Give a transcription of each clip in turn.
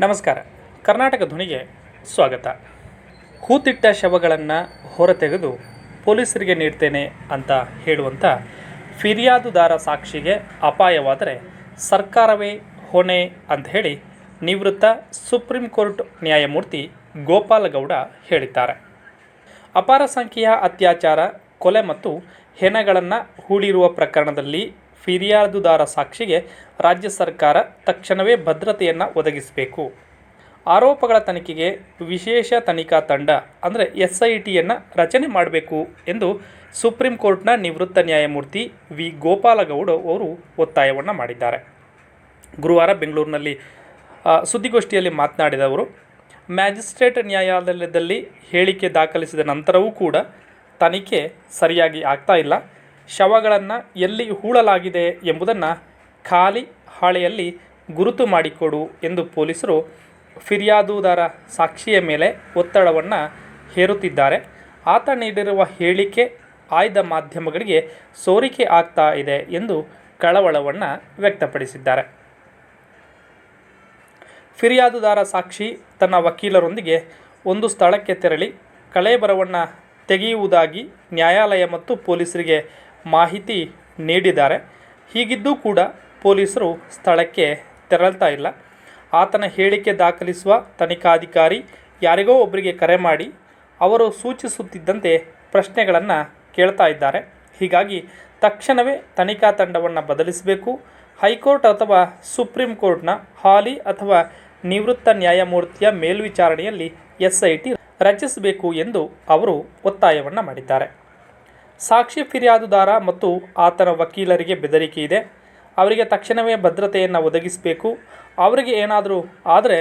ನಮಸ್ಕಾರ. ಕರ್ನಾಟಕ ಧ್ವನಿಗೆ ಸ್ವಾಗತ. ಹೂತಿಟ್ಟ ಶವಗಳನ್ನು ಹೊರತೆಗೆದು ಪೊಲೀಸರಿಗೆ ನೀಡ್ತೇನೆ ಅಂತ ಹೇಳುವಂಥ ಫಿರ್ಯಾದುದಾರ ಸಾಕ್ಷಿಗೆ ಅಪಾಯವಾದರೆ ಸರ್ಕಾರವೇ ಹೊಣೆ ಅಂತ ಹೇಳಿ ನಿವೃತ್ತ ಸುಪ್ರೀಂ ಕೋರ್ಟ್ ನ್ಯಾಯಮೂರ್ತಿ ಗೋಪಾಲಗೌಡ ಹೇಳಿದ್ದಾರೆ. ಅಪಾರ ಸಂಖ್ಯೆಯ ಅತ್ಯಾಚಾರ, ಕೊಲೆ ಮತ್ತು ಹೆಣಗಳನ್ನು ಹೂಡಿರುವ ಪ್ರಕರಣದಲ್ಲಿ ಫಿರ್ಯಾದುದಾರ ಸಾಕ್ಷಿಗೆ ರಾಜ್ಯ ಸರ್ಕಾರ ತಕ್ಷಣವೇ ಭದ್ರತೆಯನ್ನು ಒದಗಿಸಬೇಕು. ಆರೋಪಗಳ ತನಿಖೆಗೆ ವಿಶೇಷ ತನಿಖಾ ತಂಡ, ಅಂದರೆ ಎಸ್ ಐ ಟಿಯನ್ನು ರಚನೆ ಮಾಡಬೇಕು ಎಂದು ಸುಪ್ರೀಂ ಕೋರ್ಟ್ನ ನಿವೃತ್ತ ನ್ಯಾಯಮೂರ್ತಿ ವಿ. ಗೋಪಾಲಗೌಡ ಅವರು ಒತ್ತಾಯವನ್ನು ಮಾಡಿದ್ದಾರೆ. ಗುರುವಾರ ಬೆಂಗಳೂರಿನಲ್ಲಿ ಸುದ್ದಿಗೋಷ್ಠಿಯಲ್ಲಿ ಮಾತನಾಡಿದ ಅವರು, ಮ್ಯಾಜಿಸ್ಟ್ರೇಟ್ ನ್ಯಾಯಾಲಯದಲ್ಲಿ ಹೇಳಿಕೆ ದಾಖಲಿಸಿದ ನಂತರವೂ ಕೂಡ ತನಿಖೆ ಸರಿಯಾಗಿ ಆಗ್ತಾ ಇಲ್ಲ. ಶವಗಳನ್ನು ಎಲ್ಲಿ ಹೂಳಲಾಗಿದೆ ಎಂಬುದನ್ನು ಖಾಲಿ ಹಾಳೆಯಲ್ಲಿ ಗುರುತು ಮಾಡಿಕೊಡು ಎಂದು ಪೊಲೀಸರು ಫಿರ್ಯಾದುದಾರ ಸಾಕ್ಷಿಯ ಮೇಲೆ ಒತ್ತಡವನ್ನು ಹೇರುತ್ತಿದ್ದಾರೆ. ಆತ ನೀಡಿರುವ ಹೇಳಿಕೆ ಆಯ್ದ ಮಾಧ್ಯಮಗಳಿಗೆ ಸೋರಿಕೆ ಆಗ್ತಾ ಇದೆ ಎಂದು ಕಳವಳವನ್ನು ವ್ಯಕ್ತಪಡಿಸಿದ್ದಾರೆ. ಫಿರ್ಯಾದುದಾರ ಸಾಕ್ಷಿ ತನ್ನ ವಕೀಲರೊಂದಿಗೆ ಒಂದು ಸ್ಥಳಕ್ಕೆ ತೆರಳಿ ಕಳೇಬರವನ್ನು ತೆಗೆಯುವುದಾಗಿ ನ್ಯಾಯಾಲಯ ಮತ್ತು ಪೊಲೀಸರಿಗೆ ಮಾಹಿತಿ ನೀಡಿದ್ದಾರೆ. ಹೀಗಿದ್ದೂ ಕೂಡ ಪೊಲೀಸರು ಸ್ಥಳಕ್ಕೆ ತೆರಳ್ತಾ ಇಲ್ಲ. ಆತನ ಹೇಳಿಕೆ ದಾಖಲಿಸುವ ತನಿಖಾಧಿಕಾರಿ ಯಾರಿಗೋ ಒಬ್ಬರಿಗೆ ಕರೆ ಮಾಡಿ ಅವರು ಸೂಚಿಸುತ್ತಿದ್ದಂತೆ ಪ್ರಶ್ನೆಗಳನ್ನು ಕೇಳ್ತಾ ಇದ್ದಾರೆ. ಹೀಗಾಗಿ ತಕ್ಷಣವೇ ತನಿಖಾ ತಂಡವನ್ನು ಬದಲಿಸಬೇಕು. ಹೈಕೋರ್ಟ್ ಅಥವಾ ಸುಪ್ರೀಂ ಕೋರ್ಟ್ನ ಹಾಲಿ ಅಥವಾ ನಿವೃತ್ತ ನ್ಯಾಯಮೂರ್ತಿಯ ಮೇಲ್ವಿಚಾರಣೆಯಲ್ಲಿ ಎಸ್ ಐ ಟಿ ರಚಿಸಬೇಕು ಎಂದು ಅವರು ಒತ್ತಾಯವನ್ನು ಮಾಡಿದ್ದಾರೆ. ಸಾಕ್ಷಿ ಫಿರ್ಯಾದುದಾರ ಮತ್ತು ಆತನ ವಕೀಲರಿಗೆ ಬೆದರಿಕೆ ಇದೆ. ಅವರಿಗೆ ತಕ್ಷಣವೇ ಭದ್ರತೆಯನ್ನು ಒದಗಿಸಬೇಕು. ಅವರಿಗೆ ಏನಾದರೂ ಆದರೆ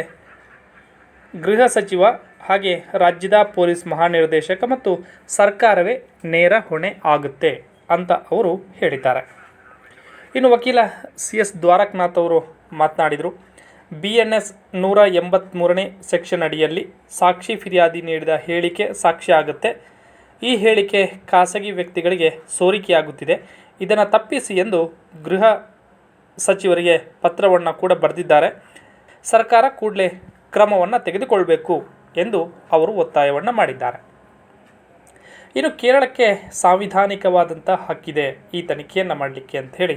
ಗೃಹ ಸಚಿವ ಹಾಗೆ ರಾಜ್ಯದ ಪೊಲೀಸ್ ಮಹಾನಿರ್ದೇಶಕ ಮತ್ತು ಸರ್ಕಾರವೇ ನೇರ ಹೊಣೆ ಆಗುತ್ತೆ ಅಂತ ಅವರು ಹೇಳಿದ್ದಾರೆ. ಇನ್ನು ವಕೀಲ ಸಿ ಎಸ್ ದ್ವಾರಕನಾಥ್ ಅವರು ಮಾತನಾಡಿದರು, ಬಿ ಎನ್ ಎಸ್ ನೂರ ಎಂಬತ್ತ್ಮೂರನೇ ಸೆಕ್ಷನ್ ಅಡಿಯಲ್ಲಿ ಸಾಕ್ಷಿ ಫಿರ್ಯಾದಿ ನೀಡಿದ ಹೇಳಿಕೆ ಸಾಕ್ಷಿ ಆಗುತ್ತೆ. ಈ ಹೇಳಿಕೆ ಖಾಸಗಿ ವ್ಯಕ್ತಿಗಳಿಗೆ ಸೋರಿಕೆಯಾಗುತ್ತಿದೆ. ಇದನ್ನು ತಪ್ಪಿಸಿ ಎಂದು ಗೃಹ ಸಚಿವರಿಗೆ ಪತ್ರವನ್ನು ಕೂಡ ಬರೆದಿದ್ದಾರೆ. ಸರ್ಕಾರ ಕೂಡಲೇ ಕ್ರಮವನ್ನು ತೆಗೆದುಕೊಳ್ಬೇಕು ಎಂದು ಅವರು ಒತ್ತಾಯವನ್ನು ಮಾಡಿದ್ದಾರೆ. ಇನ್ನು ಕೇರಳಕ್ಕೆ ಸಾಂವಿಧಾನಿಕವಾದಂಥ ಹಕ್ಕಿದೆ ಈ ತನಿಖೆಯನ್ನು ಮಾಡಲಿಕ್ಕೆ ಅಂತ ಹೇಳಿ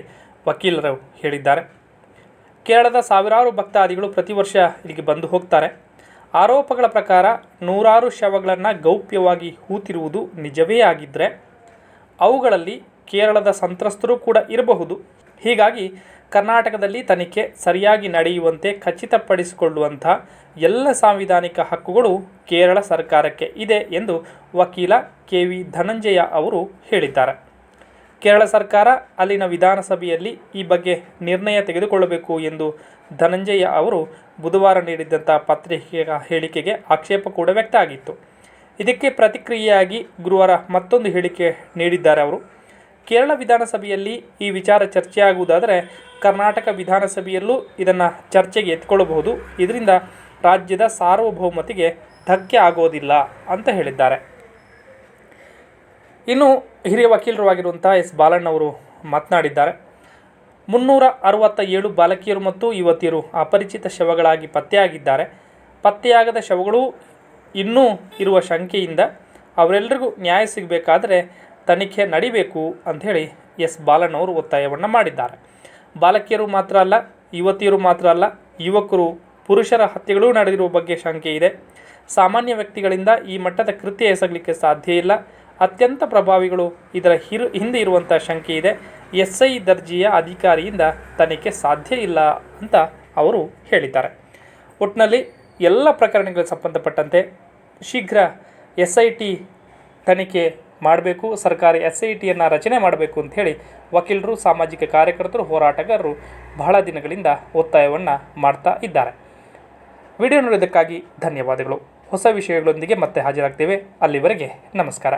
ವಕೀಲರು ಹೇಳಿದ್ದಾರೆ. ಕೇರಳದ ಸಾವಿರಾರು ಭಕ್ತಾದಿಗಳು ಪ್ರತಿ ವರ್ಷ ಇಲ್ಲಿಗೆ ಬಂದು ಹೋಗ್ತಾರೆ. ಆರೋಪಗಳ ಪ್ರಕಾರ ನೂರಾರು ಶವಗಳನ್ನು ಗೌಪ್ಯವಾಗಿ ಹೂತಿರುವುದು ನಿಜವೇ ಆಗಿದ್ದರೆ ಅವುಗಳಲ್ಲಿ ಕೇರಳದ ಸಂತ್ರಸ್ತರು ಕೂಡ ಇರಬಹುದು. ಹೀಗಾಗಿ ಕರ್ನಾಟಕದಲ್ಲಿ ತನಿಖೆ ಸರಿಯಾಗಿ ನಡೆಯುವಂತೆ ಖಚಿತಪಡಿಸಿಕೊಳ್ಳುವಂಥ ಎಲ್ಲ ಸಾಂವಿಧಾನಿಕ ಹಕ್ಕುಗಳು ಕೇರಳ ಸರ್ಕಾರಕ್ಕೆ ಇದೆ ಎಂದು ವಕೀಲ ಕೆ ವಿ ಧನಂಜಯ ಅವರು ಹೇಳಿದ್ದಾರೆ. ಕೇರಳ ಸರ್ಕಾರ ಅಲ್ಲಿನ ವಿಧಾನಸಭೆಯಲ್ಲಿ ಈ ಬಗ್ಗೆ ನಿರ್ಣಯ ತೆಗೆದುಕೊಳ್ಳಬೇಕು ಎಂದು ಧನಂಜಯ ಅವರು ಬುಧವಾರ ನೀಡಿದ್ದಂಥ ಪತ್ರಿಕೆಯ ಹೇಳಿಕೆಗೆ ಆಕ್ಷೇಪ ಕೂಡ ವ್ಯಕ್ತ ಆಗಿತ್ತು. ಇದಕ್ಕೆ ಪ್ರತಿಕ್ರಿಯೆಯಾಗಿ ಗುರುವಾರ ಮತ್ತೊಂದು ಹೇಳಿಕೆ ನೀಡಿದ್ದಾರೆ ಅವರು. ಕೇರಳ ವಿಧಾನಸಭೆಯಲ್ಲಿ ಈ ವಿಚಾರ ಚರ್ಚೆಯಾಗುವುದಾದರೆ ಕರ್ನಾಟಕ ವಿಧಾನಸಭೆಯಲ್ಲೂ ಇದನ್ನು ಚರ್ಚೆಗೆ ಎತ್ಕೊಳ್ಳಬಹುದು. ಇದರಿಂದ ರಾಜ್ಯದ ಸಾರ್ವಭೌಮತೆಗೆ ಧಕ್ಕೆ ಆಗೋದಿಲ್ಲ ಅಂತ ಹೇಳಿದ್ದಾರೆ. ಇನ್ನು ಹಿರಿಯ ವಕೀಲರು ಆಗಿರುವಂಥ ಎಸ್ ಬಾಲಣ್ಣವರು ಮಾತನಾಡಿದ್ದಾರೆ. ಮುನ್ನೂರ ಅರವತ್ತ ಏಳು ಬಾಲಕಿಯರು ಮತ್ತು ಯುವತಿಯರು ಅಪರಿಚಿತ ಶವಗಳಾಗಿ ಪತ್ತೆಯಾಗಿದ್ದಾರೆ. ಪತ್ತೆಯಾಗದ ಶವಗಳು ಇನ್ನೂ ಇರುವ ಶಂಕೆಯಿಂದ ಅವರೆಲ್ಲರಿಗೂ ನ್ಯಾಯ ಸಿಗಬೇಕಾದರೆ ತನಿಖೆ ನಡಿಬೇಕು ಅಂಥೇಳಿ ಎಸ್ ಬಾಲಣ್ಣವರು ಒತ್ತಾಯವನ್ನು ಮಾಡಿದ್ದಾರೆ. ಬಾಲಕಿಯರು ಮಾತ್ರ ಅಲ್ಲ, ಯುವತಿಯರು ಮಾತ್ರ ಅಲ್ಲ, ಯುವಕರು ಪುರುಷರ ಹತ್ಯೆಗಳೂ ನಡೆದಿರುವ ಬಗ್ಗೆ ಶಂಕೆ ಇದೆ. ಸಾಮಾನ್ಯ ವ್ಯಕ್ತಿಗಳಿಂದ ಈ ಮಟ್ಟದ ಕೃತ್ಯ ಎಸಗಲಿಕ್ಕೆ ಸಾಧ್ಯ ಇಲ್ಲ. ಅತ್ಯಂತ ಪ್ರಭಾವಿಗಳು ಇದರ ಹಿರು, ಹಿಂದೆ ಇರುವಂಥ ಶಂಕೆ ಇದೆ. ಎಸ್ ಐ ದರ್ಜೆಯ ಅಧಿಕಾರಿಯಿಂದ ತನಿಖೆ ಸಾಧ್ಯ ಇಲ್ಲ ಅಂತ ಅವರು ಹೇಳಿದ್ದಾರೆ. ಒಟ್ಟಿನಲ್ಲಿ ಎಲ್ಲ ಪ್ರಕರಣಗಳಿಗೆ ಸಂಬಂಧಪಟ್ಟಂತೆ ಶೀಘ್ರ ಎಸ್ ಐ ಟಿ ತನಿಖೆ ಮಾಡಬೇಕು, ಸರ್ಕಾರ ಎಸ್ ಐ ಟಿಯನ್ನು ರಚನೆ ಮಾಡಬೇಕು ಅಂತ ಹೇಳಿ ವಕೀಲರು, ಸಾಮಾಜಿಕ ಕಾರ್ಯಕರ್ತರು, ಹೋರಾಟಗಾರರು ಬಹಳ ದಿನಗಳಿಂದ ಒತ್ತಾಯವನ್ನು ಮಾಡ್ತಾ ಇದ್ದಾರೆ. ವಿಡಿಯೋ ನೋಡೋದಕ್ಕಾಗಿ ಧನ್ಯವಾದಗಳು. ಹೊಸ ವಿಷಯಗಳೊಂದಿಗೆ ಮತ್ತೆ ಹಾಜರಾಗ್ತೇವೆ. ಅಲ್ಲಿವರೆಗೆ ನಮಸ್ಕಾರ.